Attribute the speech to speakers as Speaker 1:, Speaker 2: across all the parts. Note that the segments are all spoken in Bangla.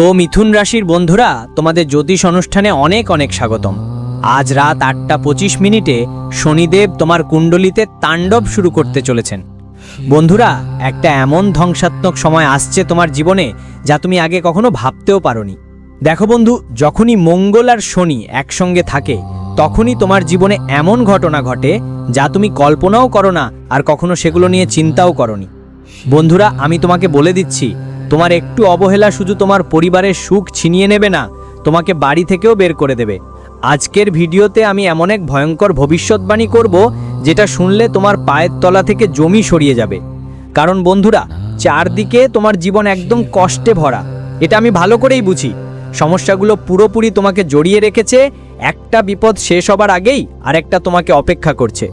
Speaker 1: তো মিথুন রাশির বন্ধুরা, তোমাদের জ্যোতিষ অনুষ্ঠানে অনেক অনেক স্বাগতম। আজ রাত আটটা পঁচিশ মিনিটে শনিদেব তোমার কুণ্ডলিতে তাণ্ডব শুরু করতে চলেছেন। বন্ধুরা, একটা এমন ধ্বংসাত্মক সময় আসছে তোমার জীবনে যা তুমি আগে কখনো ভাবতেও পারোনি। দেখো বন্ধু, যখনই মঙ্গল আর শনি একসঙ্গে থাকে, তখনই তোমার জীবনে এমন ঘটনা ঘটে যা তুমি কল্পনাও করো না আর কখনো সেগুলো নিয়ে চিন্তাও করনি। বন্ধুরা, আমি তোমাকে বলে দিচ্ছি তোমার একটু অবহেলা শুধু তোমার পরিবারের সুখ ছিনিয়ে নেবে না, তোমাকে বাড়ি থেকেও বের করে দেবে। আজকের ভিডিওতে আমি এমন এক ভয়ঙ্কর ভবিষ্যৎবাণী করব, যেটা শুনলে তোমার পায়ের তলা থেকে জমি সরিয়ে যাবে। কারণ বন্ধুরা, চারদিকে তোমার জীবন একদম কষ্টে ভরা। এটা আমি ভালো করেই বুঝি। সমস্যাগুলো পুরোপুরি তোমাকে জড়িয়ে রেখেছে, একটা বিপদ শেষ হবার আগেই আরেকটা তোমাকে অপেক্ষা করছে।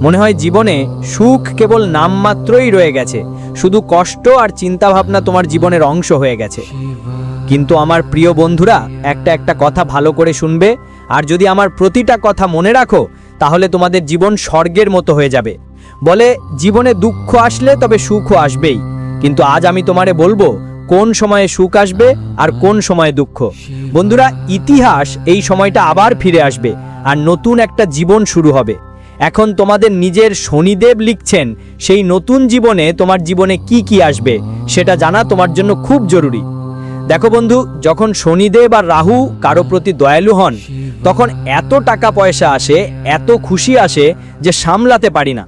Speaker 1: মনে হয় জীবনে সুখ কেবল নামমাত্রই রয়ে গেছে। শুধু কষ্ট আর চিন্তাভাবনা তোমার জীবনের অংশ হয়ে গেছে। কিন্তু আমার প্রিয় বন্ধুরা, একটা একটা কথা ভালো করে শুনবে, আর যদি আমার প্রতিটা কথা মনে রাখো, তাহলে তোমাদের জীবন স্বর্গের মতো হয়ে যাবে। বলে, জীবনে দুঃখ আসলে তবে সুখও আসবেই। কিন্তু আজ আমি তোমারে বলব, কোন সময়ে সুখ আসবে আর কোন সময়ে দুঃখ। বন্ধুরা, ইতিহাস এই সময়টা আবার ফিরে আসবে, আর নতুন একটা জীবন শুরু হবে। এখন তোমাদের নিজের শনিদেব লিখছেন, সেই নতুন জীবনে তোমার জীবনে কি কি আসবে, সেটা জানা তোমার জন্য খুব জরুরি। দেখো বন্ধু, যখন শনিদেব আর রাহু কারও প্রতি দয়ালু হন, তখন এত টাকা পয়সা আসে, এত খুশি আসে যে সামলাতে পারি না।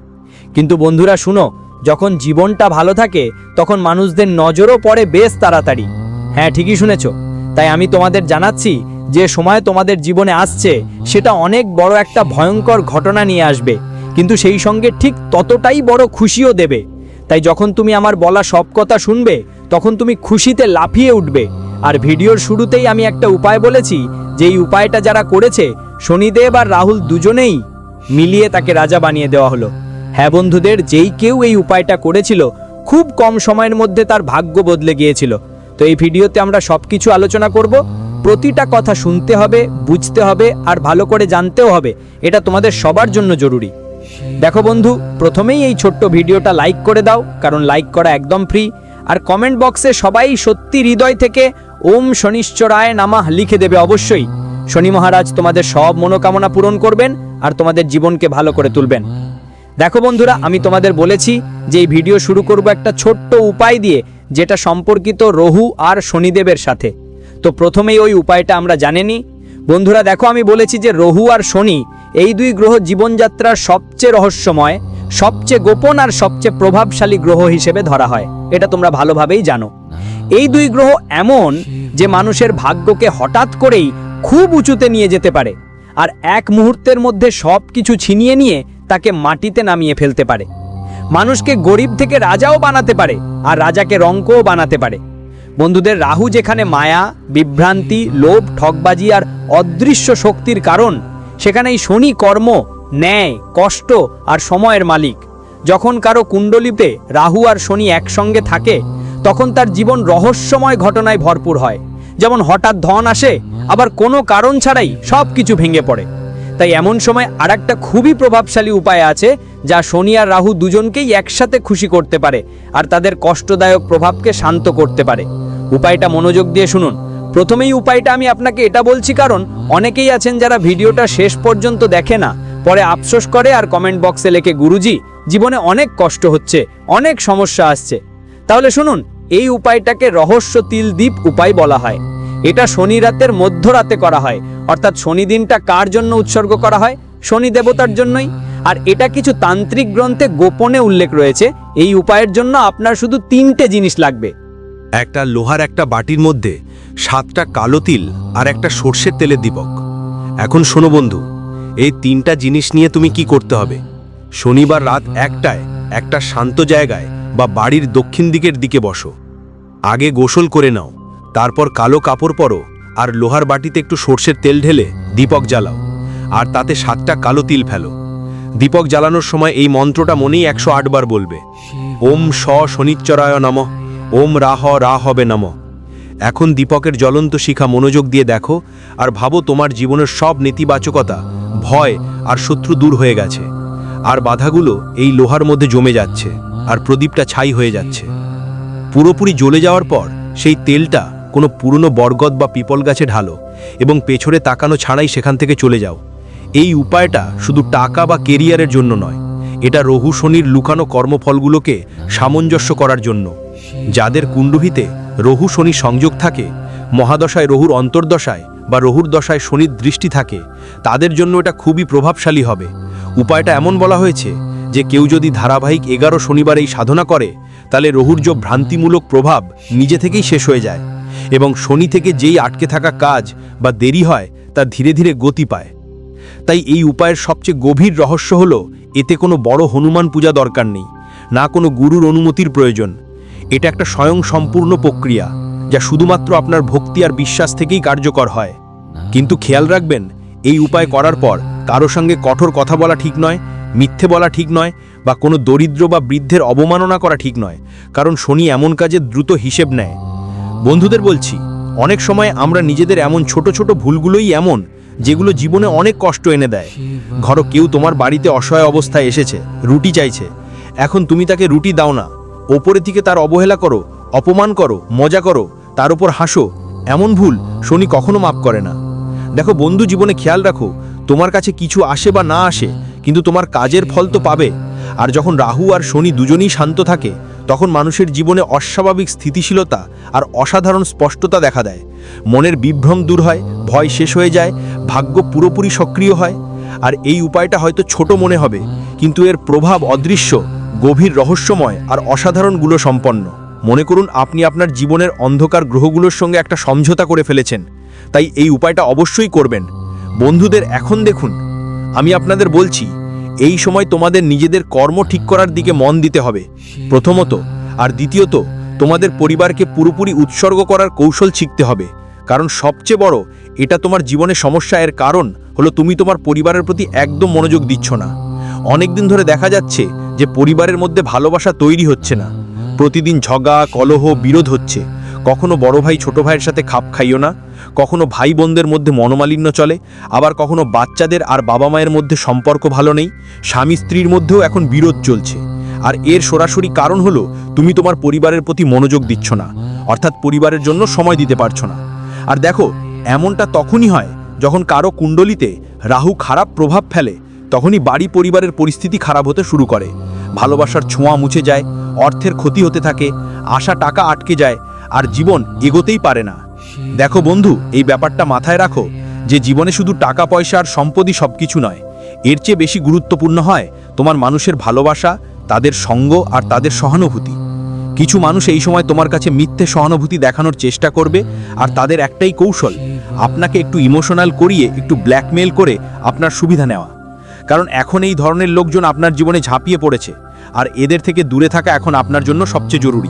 Speaker 1: কিন্তু বন্ধুরা শুনো, যখন জীবনটা ভালো থাকে, তখন মানুষদের নজরও পড়ে বেশ তাড়াতাড়ি। হ্যাঁ ঠিকই শুনেছ। তাই আমি তোমাদের জানাচ্ছি যে সময় তোমাদের জীবনে আসছে, সেটা অনেক বড় একটা ভয়ঙ্কর ঘটনা নিয়ে আসবে। কিন্তু সেই সঙ্গে ঠিক ততটাই বড় খুশিও দেবে। তাই যখন তুমি আমার বলা সব কথা শুনবে, তখন তুমি খুশিতে লাফিয়ে উঠবে। আর ভিডিওর শুরুতেই আমি একটা উপায় বলেছি যে এই উপায়টা যারা করেছে, শনিদেব আর রাহুল দুজনেই মিলিয়ে তাকে রাজা বানিয়ে দেওয়া হলো। হ্যাঁ বন্ধুদের, যেই কেউ এই উপায়টা করেছিল, খুব কম সময়ের মধ্যে তার ভাগ্য বদলে গিয়েছিল। তো এই ভিডিওতে আমরা সবকিছু আলোচনা করব। প্রতিটা কথা শুনতে হবে, বুঝতে হবে আর ভালো করে জানতেও হবে। এটা তোমাদের সবার জন্য জরুরি। দেখো বন্ধু, প্রথমেই এই ছোট্ট ভিডিওটা লাইক করে দাও, কারণ লাইক করা একদম ফ্রি আর কমেন্ট বক্সে সবাই সত্যি হৃদয় থেকে ওম শনিশ্চরায় নামাহ লিখে দেবে অবশ্যই। শনি মহারাজ তোমাদের সব মনোকামনা পূরণ করবেন আর তোমাদের জীবনকে ভালো করে তুলবেন। দেখো বন্ধুরা, আমি তোমাদের বলেছি যে এই ভিডিও শুরু করব একটা ছোট্ট উপায় দিয়ে, যেটা সম্পর্কিত রহু আর শনিদেবের সাথে। তো প্রথমেই ওই উপায়টা আমরা জানেনি। বন্ধুরা, দেখো আমি বলেছি যে রহু আর শনি এই দুই গ্রহ জীবনযাত্রার সবচেয়ে রহস্যময়, সবচেয়ে গোপন আর সবচেয়ে প্রভাবশালী গ্রহ হিসেবে ধরা হয়। এটা তোমরা ভালোভাবেই জানো। এই দুই গ্রহ এমন যে মানুষের ভাগ্যকে হঠাৎ করেই খুব উঁচুতে নিয়ে যেতে পারে আর এক মুহূর্তের মধ্যে সব কিছু ছিনিয়ে নিয়ে তাকে মাটিতে নামিয়ে ফেলতে পারে। মানুষকে গরিব থেকে রাজাও বানাতে পারে আর রাজাকে রঙ্কও বানাতে পারে। বন্ধুদের রাহু যেখানে মায়া, বিভ্রান্তি, লোভ ঠকবাজি আর অদৃশ্য শক্তির কারণ সেখানে এই শনি কর্ম, ন্যায়, কষ্ট আর সময়ের মালিক। যখন কারও কুণ্ডলিতে রাহু আর শনি একসঙ্গে থাকে, তখন তার জীবন রহস্যময় ঘটনায় ভরপুর হয়। যেমন হঠাৎ ধন আসে, আবার কোনো কারণ ছাড়াই সব কিছু ভেঙে পড়ে। তাই এমন সময় আর একটা খুবই প্রভাবশালী উপায় আছে যা শনি আর রাহু দুজনকেই একসাথে খুশি করতে পারে আর তাদের কষ্টদায়ক প্রভাবকে শান্ত করতে পারে। উপায়টা মনোযোগ দিয়ে শুনুন। প্রথমেই উপায়টা আমি আপনাকে এটা বলছি কারণ অনেকেই আছেন যারা ভিডিওটা শেষ পর্যন্ত দেখে না, পরে আফসোস করে আর কমেন্ট বক্সে লেখে, গুরুজি, জীবনে অনেক কষ্ট হচ্ছে, অনেক সমস্যা আসছে। তাহলে শুনুন, এই উপায়টাকে রহস্য তিল দ্বীপ উপায় বলা হয়। এটা শনি রাতের মধ্যরাতে করা হয়। অর্থাৎ শনি দিনটা কার জন্য উৎসর্গ করা হয়? শনি দেবতার জন্যই। আর এটা কিছু তান্ত্রিক গ্রন্থে গোপনে উল্লেখ রয়েছে। এই উপায়ের জন্য আপনার শুধু তিনটে জিনিস লাগবে।
Speaker 2: একটা লোহার একটা বাটির মধ্যে, সাতটা কালো তিল আর একটা সর্ষের তেলের দীপক। এখন শোনো বন্ধু, এই তিনটা জিনিস নিয়ে তুমি কি করতে হবে? শনিবার রাত একটায় একটা শান্ত জায়গায় বা বাড়ির দক্ষিণ দিকের দিকে বসো। আগে গোসল করে নাও, তারপর কালো কাপড় পরো আর লোহার বাটিতে একটু সর্ষের তেল ঢেলে দীপক জ্বালাও। আর তাতে সাতটা কালো তিল ফেলো। দীপক জ্বালানোর সময় এই মন্ত্রটা মনেই একশো আট বার বলবে। ওম স শনিচ্চরায় নম, ওম রাহ রা হবে নম। এখন দীপকের জ্বলন্ত শিখা মনোযোগ দিয়ে দেখো আর ভাবো তোমার জীবনের সব নেতিবাচকতা, ভয় আর শত্রু দূর হয়ে গেছে। আর বাধাগুলো এই লোহার মধ্যে জমে যাচ্ছে আর প্রদীপটা ছাই হয়ে যাচ্ছে। পুরোপুরি জ্বলে যাওয়ার পর সেই তেলটা কোনো পুরনো বরগদ বা পিপল গাছে ঢালো এবং পেছনে তাকানো ছাড়াই সেখান থেকে চলে যাও। এই উপায়টা শুধু টাকা বা কেরিয়ারের জন্য নয়, এটা রহু শনির লুকানো কর্মফলগুলোকে সামঞ্জস্য করার জন্য। যাদের কুণ্ডুভিতে রহু শনি সংযোগ থাকে, মহাদশায় রহুর অন্তর্দশায় বা রহুর দশায় শনির দৃষ্টি থাকে, তাদের জন্য এটা খুবই প্রভাবশালী হবে। উপায়টা এমন বলা হয়েছে যে কেউ যদি ধারাবাহিক এগারো শনিবার এই সাধনা করে, তাহলে রহুর যে ভ্রান্তিমূলক প্রভাব নিজে থেকেই শেষ হয়ে যায় এবং শনি থেকে যেই আটকে থাকা কাজ বা দেরি হয়, তা ধীরে ধীরে গতি পায়। তাই এই উপায়ের সবচেয়ে গভীর রহস্য হল, এতে কোনো বড় হনুমান পূজা দরকার নেই, না কোনো গুরুর অনুমতির প্রয়োজন। এটা একটা স্বয়ং সম্পূর্ণ প্রক্রিয়া, যা শুধুমাত্র আপনার ভক্তি আর বিশ্বাস থেকেই কার্যকর হয়। কিন্তু খেয়াল রাখবেন, এই উপায় করার পর কারও সঙ্গে কঠোর কথা বলা ঠিক নয়, মিথ্যে বলা ঠিক নয়, বা কোনো দরিদ্র বা বৃদ্ধের অবমাননা করা ঠিক নয়, কারণ শনি এমন কাজে দ্রুত হিসেব নেয়। বন্ধুদের বলছি, অনেক সময় আমরা নিজেদের এমন ছোট ছোট ভুলগুলোই এমন যেগুলো জীবনে অনেক কষ্ট এনে দেয়। ঘরো কেউ তোমার বাড়িতে অসহায় অবস্থায় এসেছে, রুটি চাইছে। এখন তুমি তাকে রুটি দাও না। ওপরে থেকে তার অবহেলা করো, অপমান করো, মজা করো, তার উপর হাসো। এমন ভুল শনি কখনো মাপ করে না। দেখো বন্ধু জীবনে খেয়াল রাখো, তোমার কাছে কিছু আসে বা না আসে, কিন্তু তোমার কাজের ফল তো পাবে। আর যখন রাহু আর শনি দুজনেই শান্ত থাকে, তখন মানুষের জীবনে অস্বাভাবিক স্থিতিশীলতা আর অসাধারণ স্পষ্টতা দেখা দেয়। মনের বিভ্রম দূর হয়, ভয় শেষ হয়ে যায়, ভাগ্য পুরোপুরি সক্রিয় হয়। আর এই উপায়টা হয়তো ছোট মনে হবে, কিন্তু এর প্রভাব অদৃশ্য, গভীর রহস্যময় আর অসাধারণগুলো সম্পন্ন। মনে করুন, আপনি আপনার জীবনের অন্ধকার গ্রহগুলোর সঙ্গে একটা সমঝোতা করে ফেলেছেন। তাই এই উপায়টা অবশ্যই করবেন। বন্ধুদের এখন দেখুন, আমি আপনাদের বলছি, এই সময় তোমাদের নিজেদের কর্ম ঠিক করার দিকে মন দিতে হবে। প্রথমত, আর দ্বিতীয়ত তোমাদের পরিবারকে পুরোপুরি উৎসর্গ করার কৌশল শিখতে হবে। কারণ সবচেয়ে বড়, এটা তোমার জীবনে সমস্যা এর কারণ হলো তুমি তোমার পরিবারের প্রতি একদম মনোযোগ দিচ্ছ না। অনেক দিন ধরে দেখা যাচ্ছে যে পরিবারের মধ্যে ভালোবাসা তৈরি হচ্ছে না। প্রতিদিন ঝগা কলহ, বিরোধ হচ্ছে। কখনো বড় ভাই ছোট ভাইয়ের সাথে খাপ খাইও না। কখনো ভাই বোনদের মধ্যে মনোমালিন্য চলে। আবার কখনো বাচ্চাদের আর বাবা মায়ের মধ্যে সম্পর্ক ভালো নেই। স্বামী স্ত্রীর মধ্যেও এখন বিরোধ চলছে। আর এর সরাসরি কারণ হলো, তুমি তোমার পরিবারের প্রতি মনোযোগ দিচ্ছ না, অর্থাৎ পরিবারের জন্য সময় দিতে পারছ না। আর দেখো, এমনটা তখনই হয় যখন কারও কুণ্ডলিতে রাহু খারাপ প্রভাব ফেলে, তখনই বাড়ি পরিবারের পরিস্থিতি খারাপ হতে শুরু করে। ভালোবাসার ছোঁয়া মুছে যায়, অর্থের ক্ষতি হতে থাকে, আশা টাকা আটকে যায়, আর জীবন এগোতেই পারে না। দেখো বন্ধু, এই ব্যাপারটা মাথায় রাখো যে জীবনে শুধু টাকা, পয়সা আর সম্পদই সবকিছু নয়। এর চেয়ে বেশি গুরুত্বপূর্ণ হয় তোমার মানুষের ভালোবাসা তাদের সঙ্গ আর তাদের সহানুভূতি। কিছু মানুষ এই সময় তোমার কাছে মিথ্যে সহানুভূতি দেখানোর চেষ্টা করবে আর তাদের একটাই কৌশল, আপনাকে একটু ইমোশনাল করিয়ে, একটু ব্ল্যাকমেল করে আপনার সুবিধা নেওয়া। কারণ এখন এই ধরনের লোকজন আপনার জীবনে ঝাঁপিয়ে পড়েছে আর এদের থেকে দূরে থাকা এখন আপনার জন্য সবচেয়ে জরুরি।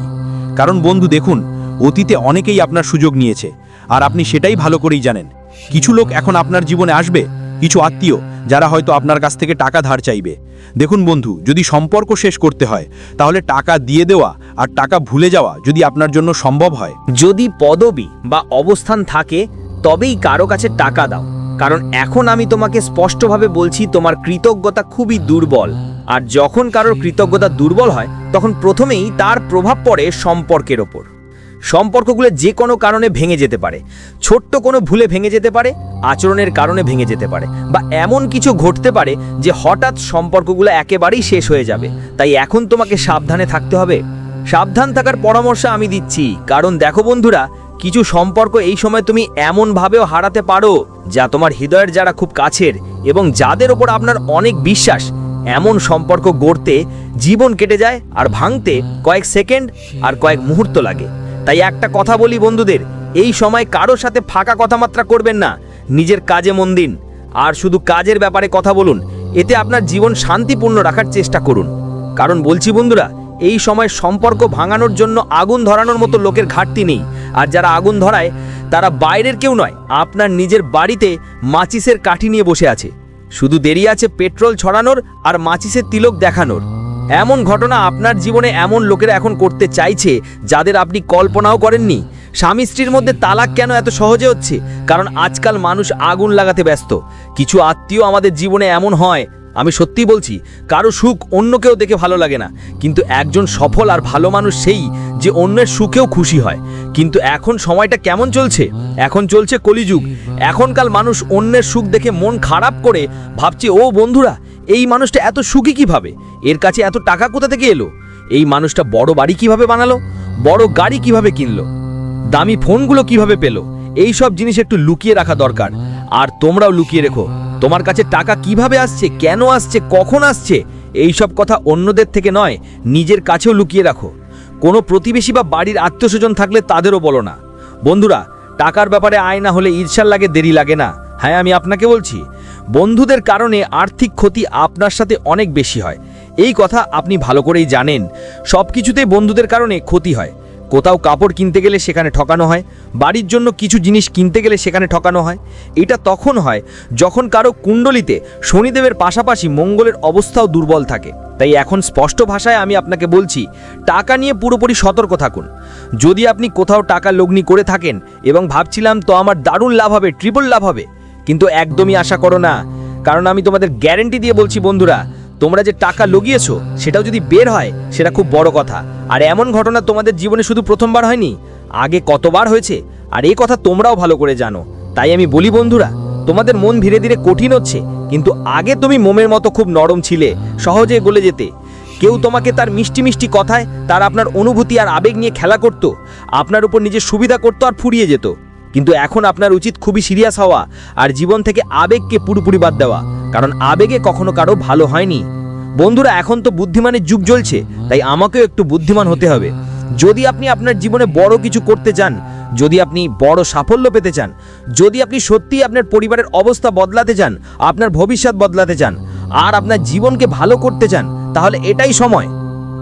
Speaker 2: কারণ বন্ধু, দেখুন, অতীতে অনেকেই আপনার সুযোগ নিয়েছে আর আপনি সেটাই ভালো করেই জানেন। কিছু লোক এখন আপনার জীবনে আসবে কিছু আত্মীয় যারা হয়তো আপনার কাছ থেকে টাকা ধার চাইবে। দেখুন বন্ধু, যদি সম্পর্ক শেষ করতে হয়, তাহলে টাকা দিয়ে দেওয়া আর টাকা ভুলে যাওয়া যদি আপনার জন্য সম্ভব হয়।
Speaker 1: যদি পদবি বা অবস্থান থাকে, তবেই কারও কাছে টাকা দাও। কারণ এখন আমি তোমাকে স্পষ্টভাবে বলছি, তোমার কৃতজ্ঞতা খুবই দুর্বল। আর যখন কারোর কৃতজ্ঞতা দুর্বল হয়, তখন প্রথমেই তার প্রভাব পড়ে সম্পর্কের ওপর। সম্পর্কগুলো যে কোনো কারণে ভেঙে যেতে পারে। ছোট্ট কোনো ভুলে ভেঙে যেতে পারে, আচরণের কারণে ভেঙে যেতে পারে বা এমন কিছু ঘটতে পারে যে হঠাৎ সম্পর্কগুলো একেবারেই শেষ হয়ে যাবে। তাই এখন তোমাকে সাবধানে থাকতে হবে। সাবধান থাকার পরামর্শ আমি দিচ্ছি। কারণ দেখো বন্ধুরা, কিছু সম্পর্ক এই সময় তুমি এমনভাবেও হারাতে পারো যা তোমার হৃদয়ের যারা খুব কাছের এবং যাদের ওপর আপনার অনেক বিশ্বাস। এমন সম্পর্ক গড়তে জীবন কেটে যায় আর ভাঙতে কয়েক সেকেন্ড আর কয়েক মুহূর্ত লাগে। তাই একটা কথা বলি বন্ধুদের, এই সময় কারও সাথে ফাঁকা কথাবার্তা করবেন না, নিজের কাজে মন দিন। আর শুধু কাজের ব্যাপারে কথা বলুন, এতে আপনার জীবন শান্তিপূর্ণ রাখার চেষ্টা করুন। কারণ বলছি বন্ধুরা, এই সময় সম্পর্ক ভাঙানোর জন্য আগুন ধরানোর মতো লোকের ঘাটতি নেই। আর যারা আগুন ধরায়, তারা বাইরের কেউ নয়, আপনার নিজের বাড়িতে মাচিসের কাঠি নিয়ে বসে আছে। শুধু দেরি আছে পেট্রোল ছড়ানোর আর মাচিসের তিলক দেখানোর। এমন ঘটনা আপনার জীবনে এমন লোকেরা এখন করতে চাইছে যাদের আপনি কল্পনাও করেননি? স্বামী স্ত্রীর মধ্যে তালাক কেন এত সহজে হচ্ছে? কারণ আজকাল মানুষ আগুন লাগাতে ব্যস্ত। কিছু আত্মীয় আমাদের জীবনে এমন হয়,
Speaker 2: আমি সত্যিই বলছি, কারও সুখ অন্য কেউ দেখে ভালো লাগে না। কিন্তু একজন সফল আর ভালো মানুষ সেই যে অন্যের সুখেও খুশি হয়। কিন্তু এখন সময়টা কেমন চলছে? এখন চলছে কলিযুগ। এখনকার মানুষ অন্যের সুখ দেখে মন খারাপ করে ভাবছে, ও বন্ধুরা এই মানুষটা এত সুখী কীভাবে? এর কাছে এত টাকা কোথা থেকে এলো? এই মানুষটা বড় বাড়ি কীভাবে বানালো? বড় গাড়ি কীভাবে কিনলো? দামি ফোনগুলো কীভাবে পেল? এই সব জিনিস একটু লুকিয়ে রাখা দরকার। আর তোমরাও লুকিয়ে রেখো। তোমার কাছে টাকা কীভাবে আসছে? কেন আসছে? কখন আসছে? এই সব কথা অন্যদের থেকে নয়, নিজের কাছেও লুকিয়ে রাখো। কোনো প্রতিবেশী বা বাড়ির আত্মীয়স্বজন থাকলে তাদেরও বলো না। বন্ধুরা, টাকার ব্যাপারে আয় না হলে ঈর্ষার লাগে, দেরি লাগে না। হ্যাঁ আমি আপনাকে বলছি বন্ধুদের কারণে আর্থিক ক্ষতি আপনার সাথে অনেক বেশি হয়। এই কথা আপনি ভালো করেই জানেন। সব কিছুতে বন্ধুদের কারণে ক্ষতি হয়। কোথাও কাপড় কিনতে গেলে সেখানে ঠকানো হয়। বাড়ির জন্য কিছু জিনিস কিনতে গেলে সেখানে ঠকানো হয়। এটা তখন হয় যখন কারও কুণ্ডলিতে শনিদেবের পাশাপাশি মঙ্গলের অবস্থাও দুর্বল থাকে। তাই এখন স্পষ্ট ভাষায় আমি আপনাকে বলছি, টাকা নিয়ে পুরোপুরি সতর্ক থাকুন। যদি আপনি কোথাও টাকা লগ্নি করে থাকেন এবং ভাবছিলাম তো আমার দারুণ লাভ হবে ট্রিপল লাভ হবে কিন্তু একদমই আশা করো না। কারণ আমি তোমাদের গ্যারেন্টি দিয়ে বলছি বন্ধুরা, তোমরা যে টাকা লগিয়েছো, সেটাও যদি বের হয়, সেটা খুব বড় কথা। আর এমন ঘটনা তোমাদের জীবনে শুধু প্রথমবার হয়নি, আগে কতবার হয়েছে, আর এই কথা তোমরাও ভালো করে জানো। তাই আমি বলি বন্ধুরা, তোমাদের মন ধীরে ধীরে কঠিন হচ্ছে, কিন্তু আগে তুমি মোমের মতো খুব নরম ছিলে, সহজে গলে যেতে। কেউ তোমাকে তার মিষ্টি মিষ্টি কথায়, তার আপনার অনুভূতি আর আবেগ নিয়ে খেলা করত, আপনার উপর নিজের সুবিধা করতো আর ফুরিয়ে যেত। কিন্তু এখন আপনার উচিত খুবই সিরিয়াস হওয়া আর জীবন থেকে আবেগকে পুরোপুরি বাদ দেওয়া, কারণ আবেগে কখনো কারও ভালো হয়নি। বন্ধুরা, এখন তো বুদ্ধিমানের যুগ চলছে, তাই আমাকেও একটু বুদ্ধিমান হতে হবে। যদি আপনি আপনার জীবনে বড় কিছু করতে চান, যদি আপনি বড় সাফল্য পেতে চান, যদি আপনি সত্যিই আপনার পরিবারের অবস্থা বদলাতে চান, আপনার ভবিষ্যৎ বদলাতে চান, আর আপনার জীবনকে ভালো করতে চান, তাহলে এটাই সময়।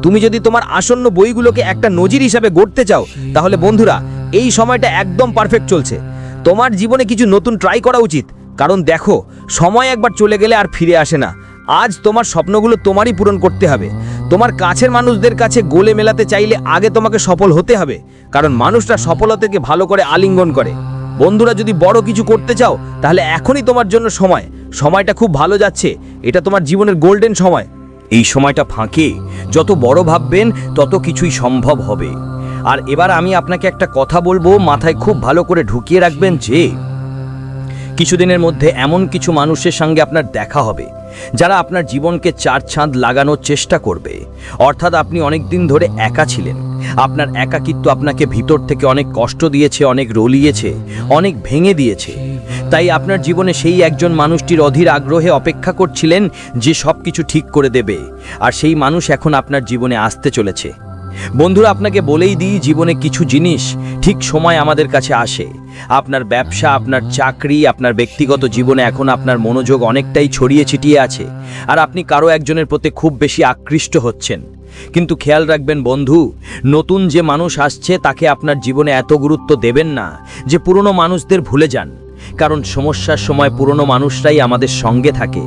Speaker 2: তুমি যদি তোমার আসন্ন বইগুলোকে একটা নজির হিসাবে গড়তে চাও, তাহলে বন্ধুরা এই সময়টা একদম পারফেক্ট চলছে। তোমার জীবনে কিছু নতুন ট্রাই করা উচিত। কারণ দেখো, সময় একবার চলে গেলে আর ফিরে আসে না। আজ তোমার স্বপ্নগুলো তোমারই পূরণ করতে হবে। তোমার কাছের মানুষদের কাছে গোলে মেলাতে চাইলে আগে তোমাকে সফল হতে হবে। কারণ মানুষরা সফলতাকে ভালো করে আলিঙ্গন করে। বন্ধুরা, যদি বড় কিছু করতে চাও, তাহলে এখনই তোমার জন্য সময়। সময়টা খুব ভালো যাচ্ছে। এটা তোমার জীবনের গোল্ডেন সময়।
Speaker 3: এই সময়টা ফাঁকে। যত বড় ভাববেন, তত কিছুই সম্ভব হবে। আর এবার আমি আপনাকে একটা কথা বলব, মাথায় খুব ভালো করে ঢুকিয়ে রাখবেন যে, কিছুদিনের মধ্যে এমন কিছু মানুষের সঙ্গে আপনার দেখা হবে, যারা আপনার জীবনকে চার ছাঁদ লাগানোর চেষ্টা করবে। অর্থাৎ আপনি অনেক দিন ধরে একা ছিলেন। আপনার একাকিত্ব আপনাকে ভিতর থেকে অনেক কষ্ট দিয়েছে, অনেক রলিয়েছে, অনেক ভেঙে দিয়েছে। তাই আপনার জীবনে সেই একজন মানুষটির অধীর আগ্রহে অপেক্ষা করছিলেন যে সব কিছু ঠিক করে দেবে। আর সেই মানুষ এখন আপনার জীবনে আসতে চলেছে। বন্ধুরা, আপনাকে বলেই দিই, জীবনে কিছু জিনিস ঠিক সময় আমাদের কাছে আসে। আপনার ব্যবসা, আপনার চাকরি, আপনার ব্যক্তিগত জীবনে এখন আপনার মনোযোগ অনেকটাই ছড়িয়ে ছিটিয়ে আছে আর আপনি কারও একজনের প্রতি খুব বেশি আকৃষ্ট হচ্ছেন। কিন্তু খেয়াল রাখবেন বন্ধু, নতুন যে মানুষ আসছে তাকে আপনার জীবনে এত গুরুত্ব দেবেন না যে পুরনো মানুষদের ভুলে যান। কারণ সমস্যার সময় পুরনো মানুষরাই আমাদের সঙ্গে থাকে।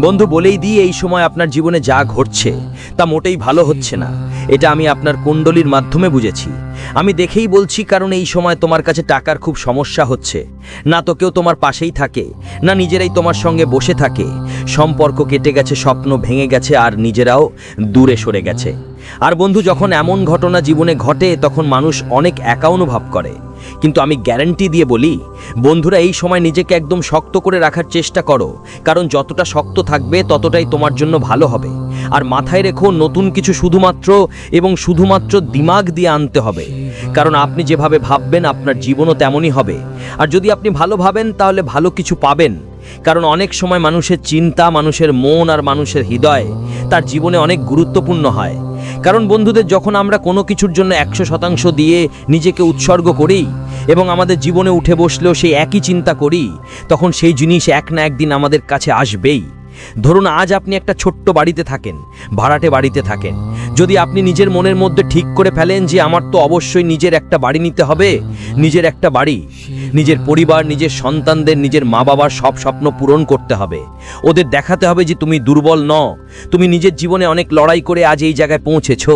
Speaker 3: বন্ধু, বলেই দিয়ে এই সময় আপনার জীবনে যা ঘটছে, তা মোটেই ভালো হচ্ছে না। এটা আমি আপনার কুণ্ডলির মাধ্যমে বুঝেছি। আমি দেখেই বলছি কারণ এই সময় তোমার কাছে টাকার খুব সমস্যা হচ্ছে। না তো কেউ তোমার পাশেই থাকে, না নিজেরাই তোমার সঙ্গে বসে থাকে। সম্পর্ক কেটে গেছে, স্বপ্ন ভেঙে গেছে, আর নিজেরাও দূরে সরে গেছে। আর বন্ধু, যখন এমন ঘটনা জীবনে ঘটে, তখন মানুষ অনেক একা অনুভব করে। কিন্তু আমি গ্যারান্টি দিয়ে বলি, বন্ধুরা, এই সময় নিজেকে একদম শক্ত করে রাখার চেষ্টা করো, কারণ যতটা শক্ত থাকবে, ততটাই তোমার জন্য ভালো হবে। আর মাথায় রেখো, নতুন কিছু শুধুমাত্র এবং শুধুমাত্র দিমাগ দিয়ে আনতে হবে। কারণ আপনি যেভাবে ভাববেন, আপনার জীবনও তেমনই হবে। আর যদি আপনি ভালো ভাবেন, তাহলে ভালো কিছু পাবেন। কারণ অনেক সময় মানুষের চিন্তা, মানুষের মন আর মানুষের হৃদয় তার জীবনে অনেক গুরুত্বপূর্ণ হয়। কারণ বন্ধুদের যখন আমরা কোনো কিছুর জন্য একশো শতাংশ দিয়ে নিজেকে উৎসর্গ করি এবং আমাদের জীবনে উঠে বসলেও সেই একই চিন্তা করি, তখন সেই জিনিস এক না একদিন আমাদের কাছে আসবেই। ধরুন আজ আপনি একটা ছোট্ট বাড়িতে থাকেন, ভাড়াটে বাড়িতে থাকেন যদি আপনি নিজের মনের মধ্যে ঠিক করে ফেলেন যে আমার তো অবশ্যই নিজের একটা বাড়ি নিতে হবে, নিজের একটা বাড়ি, নিজের পরিবার, নিজের সন্তানদের, নিজের মা বাবার সব স্বপ্ন পূরণ করতে হবে। ওদের দেখাতে হবে যে তুমি দুর্বল ন তুমি নিজের জীবনে অনেক লড়াই করে আজ এই জায়গায় পৌঁছেছ।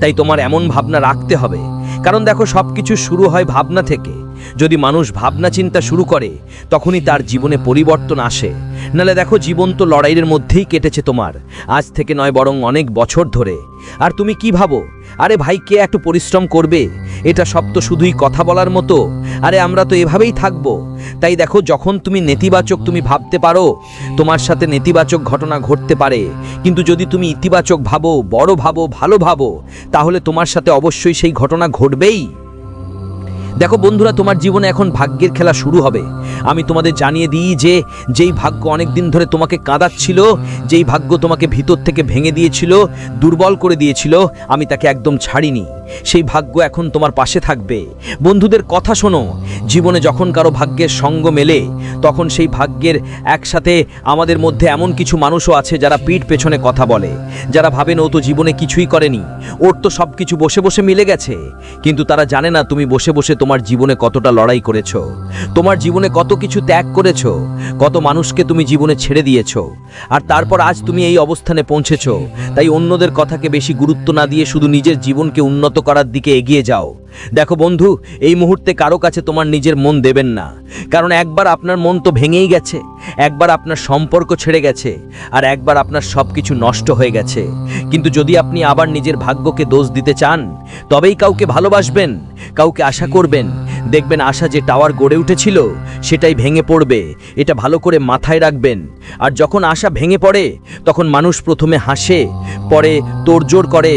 Speaker 3: তাই তোমার এমন ভাবনা রাখতে হবে। কারণ দেখো সব কিছু শুরু হয় ভাবনা থেকে। যদি মানুষ ভাবনা চিন্তা শুরু করে, তখনই তার জীবনে পরিবর্তন আসে।
Speaker 2: নালে দেখো জীবন তো লড়াইয়ের মধ্যেই কেটেছে তোমার। আজ থেকে নয়, বরং অনেক বছর ধরে। আর তুমি কি ভাবো? আরে ভাই, কে একটু পরিশ্রম করবে? এটা সব তো শুধুই কথা বলার মতো। আরে আমরা তো এভাবেই থাকব। তাই দেখো, যখন তুমি নেতিবাচক তুমি ভাবতে পারো, তোমার সাথে নেতিবাচক ঘটনা ঘটতে পারে। কিন্তু যদি তুমি ইতিবাচক ভাবো, বড় ভাবো, ভালো ভাবো, তাহলে তোমার সাথে অবশ্যই সেই ঘটনা ঘটবেই। দেখো বন্ধুরা, তোমার জীবনে এখন ভাগ্যের খেলা শুরু হবে। আমি তোমাদের জানিয়ে দিই যে, যেই ভাগ্য অনেক দিন ধরে তোমাকে কাঁদাচ্ছিল, যেই ভাগ্য তোমাকে ভিতর থেকে ভেঙে দিয়েছিল, দুর্বল করে দিয়েছিল, আমি তাকে একদম ছাড়িনি। সেই ভাগ্য এখন তোমার পাশে থাকবে। বন্ধুদের কথা শোনো। জীবনে যখন কারও ভাগ্যের সঙ্গ মেলে, তখন সেই ভাগ্যের একসাথে আমাদের মধ্যে এমন কিছু মানুষও আছে যারা পিঠ পেছনে কথা বলে, যারা ভাবেন ও তো জীবনে কিছুই করেনি। ওর তো সব কিছু বসে বসে মিলে গেছে। কিন্তু তারা জানে না তুমি বসে বসে তোমার জীবনে কতটা লড়াই করেছ। তোমার জীবনে কত কিছু ত্যাগ করেছ। কত মানুষকে তুমি জীবনে ছেড়ে দিয়েছ। আর তারপর আজ তুমি এই অবস্থানে পৌঁছেছো। তাই অন্যদের কথাকে বেশি গুরুত্ব না দিয়ে শুধু নিজের জীবনকে উন্নত করার দিকে এগিয়ে যাও। দেখো বন্ধু, এই মুহূর্তে কারও কাছে তোমার নিজের মন দেবেন না। কারণ একবার আপনার মন তো ভেঙেই গেছে, একবার আপনার সম্পর্ক ছেড়ে গেছে, আর একবার আপনার সব কিছু নষ্ট হয়ে গেছে। কিন্তু যদি আপনি আবার নিজের ভাগ্যকে দোষ দিতে চান, তবেই কাউকে ভালোবাসবেন, কাউকে আশা করবেন। দেখবেন আশা যে টাওয়ার গড়ে উঠেছিল, সেটাই ভেঙে পড়বে। এটা ভালো করে মাথায় রাখবেন। আর যখন আশা ভেঙে পড়ে, তখন মানুষ প্রথমে হাসে, পরে তোড়জোড় করে।